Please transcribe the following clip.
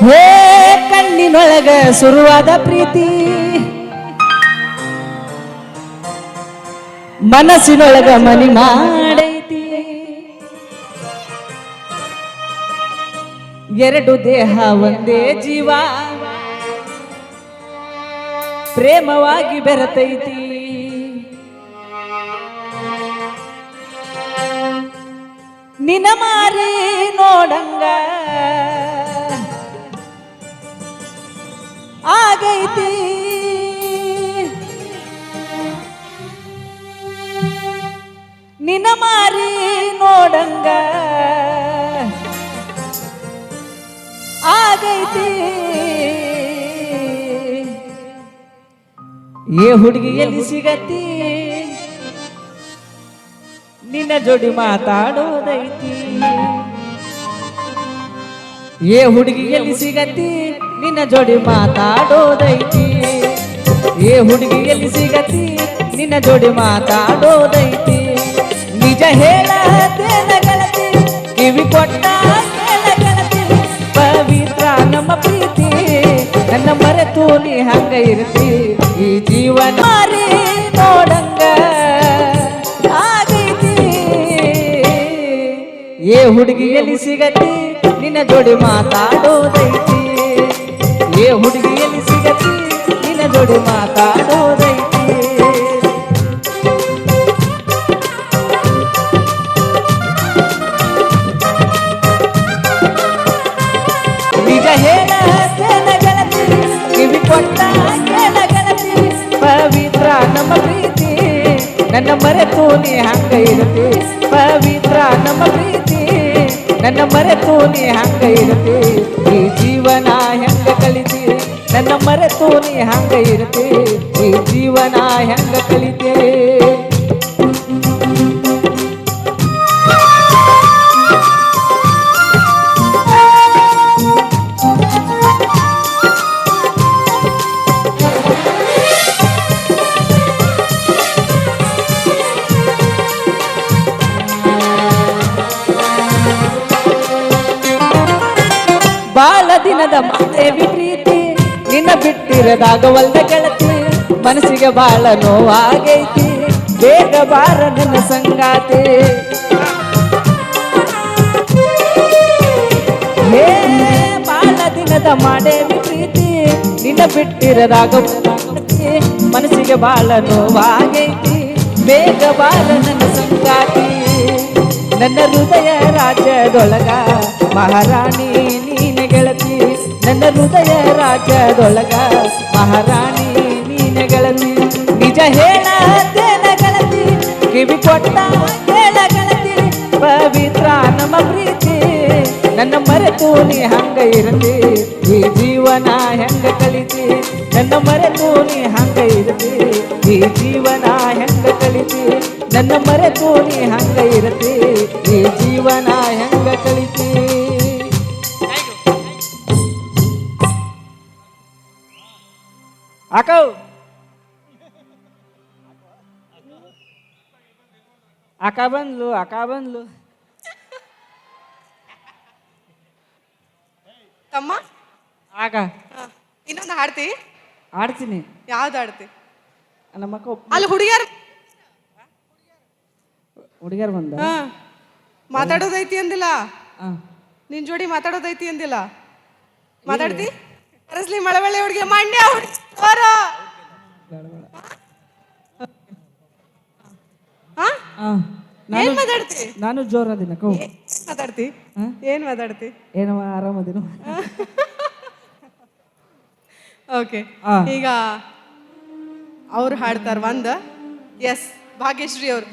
ಹೇ ಕಣ್ಣಿನೊಳಗ ಶುರುವಾದ ಪ್ರೀತಿ. ಮನಸ್ಸಿನೊಳಗ ಮನಿ ಮಾಡೈತಿ. ಎರಡು ದೇಹ, ಒಂದೇ ಜೀವ. ಪ್ರೇಮವಾಗಿ ಬೆರತೈತಿ. ನಿನ ಮಾರಿ ನೋಡಂಗ. ಏ ಹುಡುಗಿ ಎಲ್ಲಿ ಸಿಗತಿ? ನಿನ್ನ ಜೋಡಿ ಮಾತಾಡೋದೈತಿ. ಏ ಹುಡುಗಿ ಎಲ್ಲಿ ಸಿಗತಿ? ನಿನ್ನ ಜೋಡಿ ಮಾತಾಡೋದೈತಿ. ಏ ಹುಡುಗಿ ಎಲ್ಲಿ ಸಿಗತಿ? ನಿನ್ನ ಜೋಡಿ ಮಾತಾಡೋದೈತಿ. ನಿಜ ಗೆಳತಿ ಕಿವಿ ಕೊಟ್ಟ ಪವಿತ್ರ ನಮ್ಮ ಪ್ರೀತಿ, ನನ್ನ ಮರೆತು ನೀ ಹಂಗ ಇರ್ತಿ. ಏ ಹುಡುಗಿ ಎಲ್ಲಿ ಸಿಗತಿ? ನಿನ್ನ ಜೋಡಿ ಮಾತಾಡೋದೈತಿ. ಏ ಹುಡುಗಿಯಲ್ಲಿ ಸಿಗತಿ? ನಿನ್ನ ಜೋಡಿ ಮಾತಾಡೋದೈತಿ. ನಿಜ ಹೇಳ ಕಿವಿ ಕೊಟ್ಟ ಪವಿತ್ರ ನಮ್ಮ ಪ್ರೀತಿ. ನನ್ನ ಮರೆತು ನೀ ಹಂಗ ನನ್ನ ಮರೆತು ನೀ ಹಂಗ ಇರುತ್ತೆ. ಈ ಜೀವನ ಹೆಂಗ ಕಲಿತಿ ನನ್ನ ಮರೆತು ನೀ ಹಂಗ ಇರುತ್ತೆ. ಈ ಜೀವನ ಹೆಂಗ ಕಳಿತೆ ಬಾಳ ದಿನದ ಮಾತೇವಿ ಪ್ರೀತಿ ನಿನ್ನ ಬಿಟ್ಟಿರದಾಗವಲ್ದ ಗೆಳತಿ. ಮನಸ್ಸಿಗೆ ಬಾಳ ನೋವಾಗೈತಿ. ಬೇಗ ಬಾರ ನನ್ನ ಸಂಗಾತಿ. ಹೇ ಬಾಳ ದಿನದ ಮಾಡೇವಿ ಪ್ರೀತಿ ನಿನ್ನ ಬಿಟ್ಟಿರದಾಗ ಮನಸ್ಸಿಗೆ ಬಾಳ ನೋವಾಗೈತಿ. ಬೇಗ ಬಾರ ನನ್ನ ಸಂಗಾತಿ. ನನ್ನ ಹೃದಯ ರಾಜ್ಯದೊಳಗ ಮಹಾರಾಣಿ ನನ್ನ ಹೃದಯ ರಾಜ್ಯದೊಳಗ ಮಹಾರಾಣಿ ನೀನ ಗೆಳತಿ ನಿಜ ಹೇಳಿ ಕಿವಿ ಕೊಟ್ಟ ಹೇಳ ಪವಿತ್ರ ನಮ್ಮ ಪ್ರೀತಿ, ನನ್ನ ಮರೆತು ನೀ ಹಂಗ ಇರತಿ ಈ ಜೀವನ ಹೆಂಗ ಕಲಿತಿ ನನ್ನ ಮರೆತು ನೀ ಹಂಗ ಇರತಿ ಈ ಜೀವನ ಹೆಂಗ ಕಲಿತಿ ನನ್ನ ಮರೆತು ನೀ ಹಂಗ ಇರತಿ ಈ ಜೀವನ ಹೆಂಗ ಕಳಿತಿ? ಅಕೌ ಅಕ್ಕ ಬಂದ್ಲು ಅಕ್ಕ ಬಂದ್ಲು ತಮ್ಮ? ಆಗ ಇನ್ನೊಂದು ಹಾಡ್ತಿ? ಆಡ್ತೀನಿ ಯಾವ್ದು ಹಾಡ್ತಿ? ನಮ್ಮ ಅಕ್ಕ ಒಬ್ಬ ಅಲ್ಲಿ ಹುಡುಗಿಯರ್ ಹುಡುಗಿಯರ್ ಬಂದ? ಮಾತಾಡೋದೈತಿ ಅಂದಿಲ್ಲ. ನಿನ್ ಜೋಡಿ ಮಾತಾಡೋದೈತಿ ಅಂದಿಲ್ಲ? ಮಾತಾಡ್ತಿ? ಕರೆಸ್ಲಿ ಮಳವಳ್ಳಿ ಹುಡುಗಿ ಮಂಡ್ಯ ಹುಡುಗಿ. ಏನ್ ನಾನು ಮಾತಾಡ್ತಿ? ದಿನ ಜೋರದಿನ ಕೌ. ಏನ್ ಮಾತಾಡ್ತಿ? ಏನ್ ಮಾತಾಡ್ತಿ? ಏನವ ಆರಾಮದಿನ ಓಕೆ ಈಗ ಅವ್ರು ಹಾಡ್ತಾರ ಒಂದ್ ಎಸ್ ಭಾಗ್ಯಶ್ರೀ ಅವ್ರು.